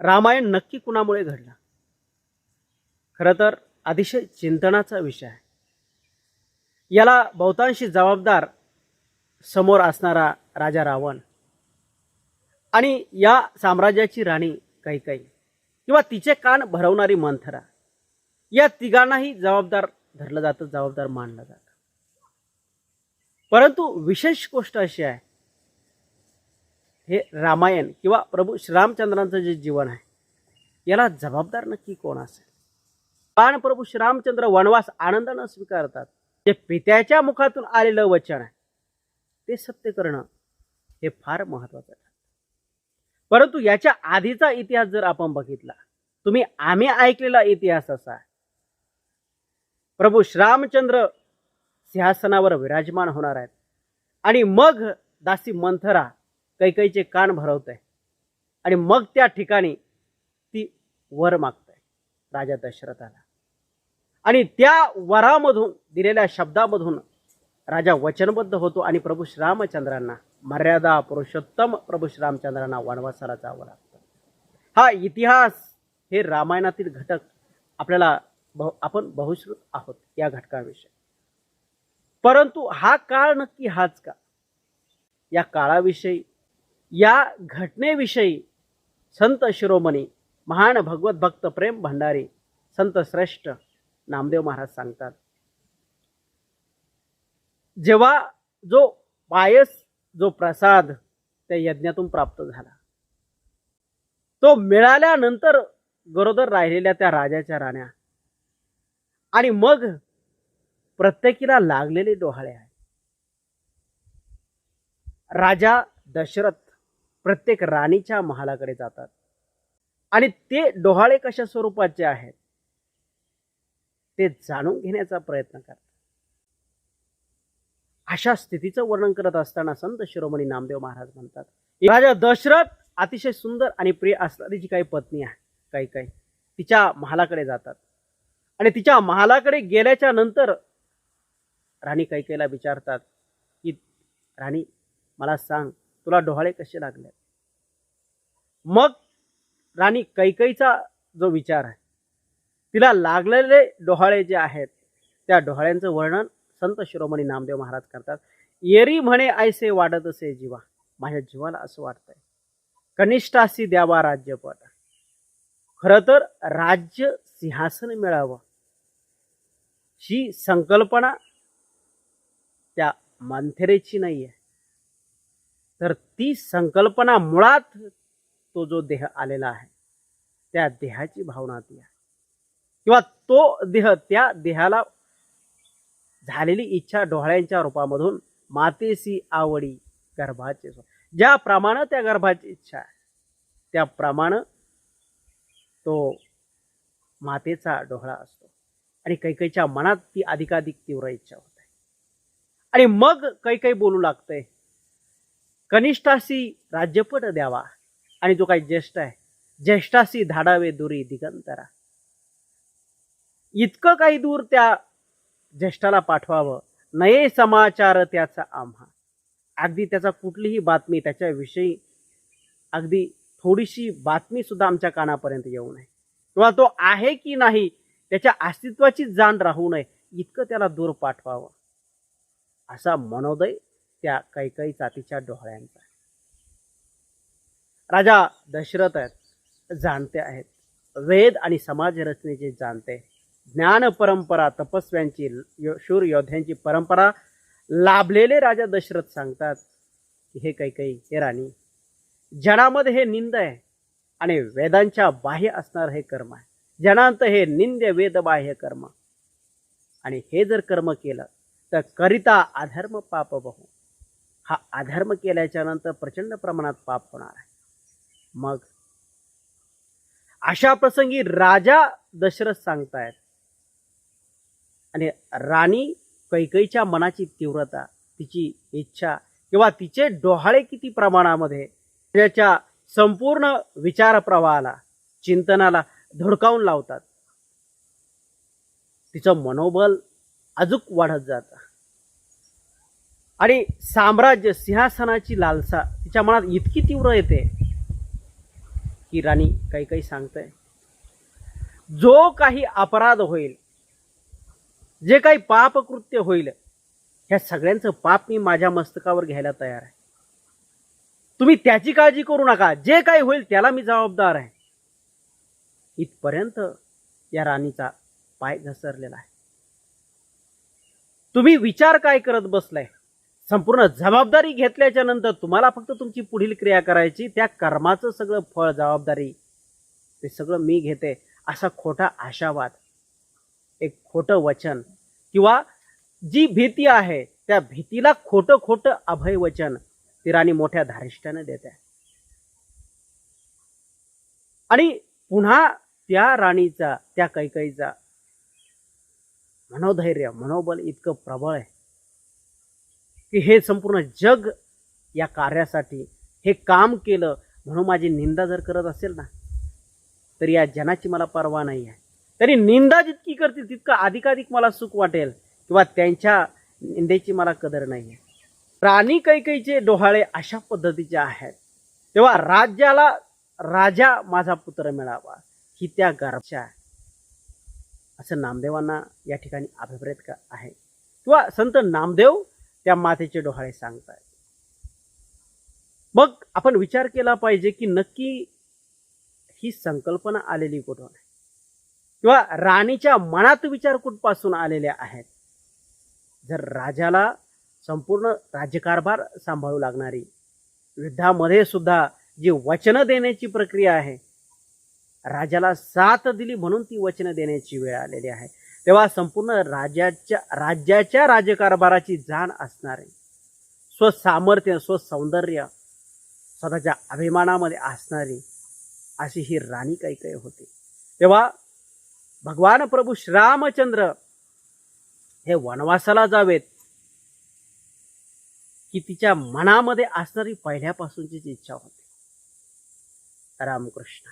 रामायण नक्की कुणामुळे घडलं? खरं तर अतिशय चिंतनाचा विषय आहे. याला बहुतांशी जबाबदार समोर असणारा राजा रावण आणि या साम्राज्याची राणी कैकई किंवा तिचे कान भरवणारी मंथरा या तिघांनाही जबाबदार धरलं जातं जबाबदार मानलं जातं. परंतु विशेष गोष्ट अशी आहे हे रामायण किंवा प्रभू श्रीरामचंद्रांचं जे जीवन आहे याला जबाबदार नक्की कोण असेल? कारण प्रभू श्रीरामचंद्र वनवास आनंदानं स्वीकारतात. जे पित्याच्या मुखातून आलेलं वचन आहे ते सत्य करणं हे फार महत्वाचं आहे परंतु याच्या आधीचा इतिहास जर आपण बघितला तुम्ही आम्ही ऐकलेला इतिहास असा आहे. प्रभू श्रीरामचंद्र सिंहासनावर विराजमान होणार आहेत. आणि मग दासी मंथरा कैकईचे कान भरवत आहे आणि मग त्या ठिकाणी ती वर मागत आहे राजा दशरथाला. आणि त्या वरामधून दिलेल्या शब्दामधून राजा वचनबद्ध होतो आणि प्रभू श्रीरामचंद्रांना मर्यादा पुरुषोत्तम प्रभू श्रीरामचंद्रांना वनवासाला जावं लागतं. हा इतिहास हे रामायणातील घटक आपल्याला बहु आपण बहुश्रुत आहोत या घटकाविषयी. परंतु हा काळ नक्की हाच का? या काळाविषयी या घटनेविषयी संत शिरोमणी महान भगवत भक्त प्रेम भंडारी संत श्रेष्ठ नामदेव महाराज सांगतात. जेव्हा जो पायस जो प्रसाद त्या यज्ञातून प्राप्त झाला तो मिळाल्यानंतर गरोदर राहिलेल्या त्या राजाच्या राण्या आणि मग प्रत्येकीला लागलेले डोहाळे आहे राजा दशरथ प्रत्येक राणीच्या महालाकडे जातात. आणि ते डोहाळे कशा स्वरूपाचे आहेत? ते जाणून घेण्याचा प्रयत्न करतात. अशा स्थितीचं वर्णन करत असताना संत शिरोमणी नामदेव महाराज म्हणतात राजा दशरथ अतिशय सुंदर आणि प्रिय असणारी जी काही पत्नी आहे काही काही तिच्या महालाकडे जातात. आणि तिच्या महालाकडे गेल्याच्यानंतर राणी कैकेला विचारतात की राणी मला सांग तुला डोहाळे कसे लागले? मग राणी कैकईचा जो विचार आहे तिला लागलेले डोहाळे जे आहेत त्या डोहाळ्यांचं वर्णन संत शिरोमणी नामदेव महाराज करतात. येरी म्हणे ऐसे वाढत असे जीवा. माझ्या जीवाला असं वाटतंय. कनिष्ठासी द्यावा राज्यपद खरं तर राज्य सिंहासन मिळावं. ही संकल्पना त्या मंथेरेची नाही आहे तर ती संकल्पना मुळात तो जो देह आलेला आहे त्या देहाची भावना ती आहे. किंवा तो देह त्या देहाला झालेली इच्छा डोळ्यांच्या रूपामधून मातेसी आवडी गर्भाचे ज्याप्रमाणे त्या गर्भाची इच्छा आहे त्याप्रमाणे तो मातेचा डोहळा असतो. आणि कैकईच्या मनात ती अधिकाधिक तीव्र इच्छा होत. आहे आणि मग कैकई बोलू लागतंय कनिष्ठासी राज्यपट द्यावा. आणि जो काही ज्येष्ठ आहे. ज्येष्ठासी धाडावे दुरी दिगंतरा. इतकं काही दूर त्या ज्येष्ठाला पाठवावं. नये समाचार त्याचा आम्हा. अगदी त्याचा कुठलीही बातमी त्याच्याविषयी अगदी थोडीशी बातमी सुद्धा आमच्या कानापर्यंत येऊ नये. किंवा तो आहे की नाही त्याच्या अस्तित्वाची जाण राहू नये. इतकं त्याला दूर पाठवावं. असा मनोदय त्या कैकई जातीच्या डोहळ्यांचा राजा दशरथ आहेत जाणते आहेत. वेद आणि समाज रचनेचे जाणते ज्ञान परंपरा तपस्व्यांची यो- शूर योद्ध्यांची परंपरा लाभलेले राजा दशरथ सांगतात की हे कैकई हे राणी जनामध्ये हे निंद आहे आणि वेदांच्या बाह्य असणार हे कर्म आहे. जनांत हे निंद्य वेद बाह्य कर्म. आणि हे जर कर्म केलं तर करिता अधर्म पाप बहु हा अधर्म केल्याच्यानंतर प्रचंड प्रमाणात पाप होणार आहे. मग अशा प्रसंगी राजा दशरथ सांगतायत आणि राणी कैकईच्या मनाची तीव्रता तिची इच्छा किंवा तिचे डोहाळे किती प्रमाणामध्ये त्याच्या संपूर्ण विचार प्रवाहाला चिंतनाला धुडकावून लावतात. तिचं मनोबल अजूक वाढत जातं. आणि साम्राज्य सिंहासनाची लालसा तिच्या मनात इतकी तीव्र येते की राणी काही काही सांगताय. जो काही अपराध होईल जे काही पापकृत्य होईल ह्या सगळ्यांचं पाप मी माझ्या मस्तकावर घ्यायला तयार आहे. तुम्ही त्याची काळजी करू नका. जे काही होईल त्याला मी जबाबदार आहे. इथपर्यंत या राणीचा पाय घसरलेला आहे. तुम्ही विचार काय करत बसलाय? संपूर्ण जबाबदारी घेतल्याच्या नंतर तुम्हाला फक्त तुमची पुढील क्रिया करायची त्या कर्माचं सगळं फळ जबाबदारी. ते सगळं मी घेते असा खोटा आशावाद एक खोटं वचन. किंवा जी भीती आहे त्या भीतीला खोटं खोटं अभय वचन ती राणी मोठ्या धारिष्ठ्याने देते. आणि पुन्हा त्या राणीचा त्या कैकईचा मनोधैर्य मनोबल इतकं प्रबळ आहे. की हे संपूर्ण जग या कार्यासाठी हे काम केलं म्हणून माझी निंदा जर करत असेल ना तर या जनाची मला पर्वा नाही आहे. तरी निंदा जितकी करतील तितकं अधिकाधिक मला सुख वाटेल किंवा त्यांच्या निंदेची मला कदर नाही आहे. राणी कैकईचे डोहाळे अशा पद्धतीचे आहेत. तेव्हा राज्याला राजा माझा पुत्र मिळावा ही त्या गर्भाच्या आहे. असं नामदेवांना या ठिकाणी अभिप्रेत आहे. किंवा संत नामदेव त्या मातेचे डोहाळे सांगतायत. मग आपण विचार केला पाहिजे की नक्की ही संकल्पना आलेली कुठून आहे? किंवा राणीच्या मनात विचार कुठपासून आलेले आहेत? जर राजाला संपूर्ण राज्यकारभार सांभाळू लागणारी युद्धामध्ये सुद्धा जी वचनं देण्याची प्रक्रिया आहे राजाला साथ दिली म्हणून ती वचनं देण्याची वेळ आलेली आहे. तेव्हा संपूर्ण राज्याच्या राज्याच्या राज्यकारभाराची जाण असणारे स्वसामर्थ्य स्वसौंदर्य स्वतःच्या अभिमानामध्ये असणारी अशी ही राणी काही काही होती. तेव्हा भगवान प्रभू श्रीरामचंद्र हे वनवासाला जावेत की तिच्या मनामध्ये असणारी पहिल्यापासूनची जी इच्छा होती. रामकृष्ण.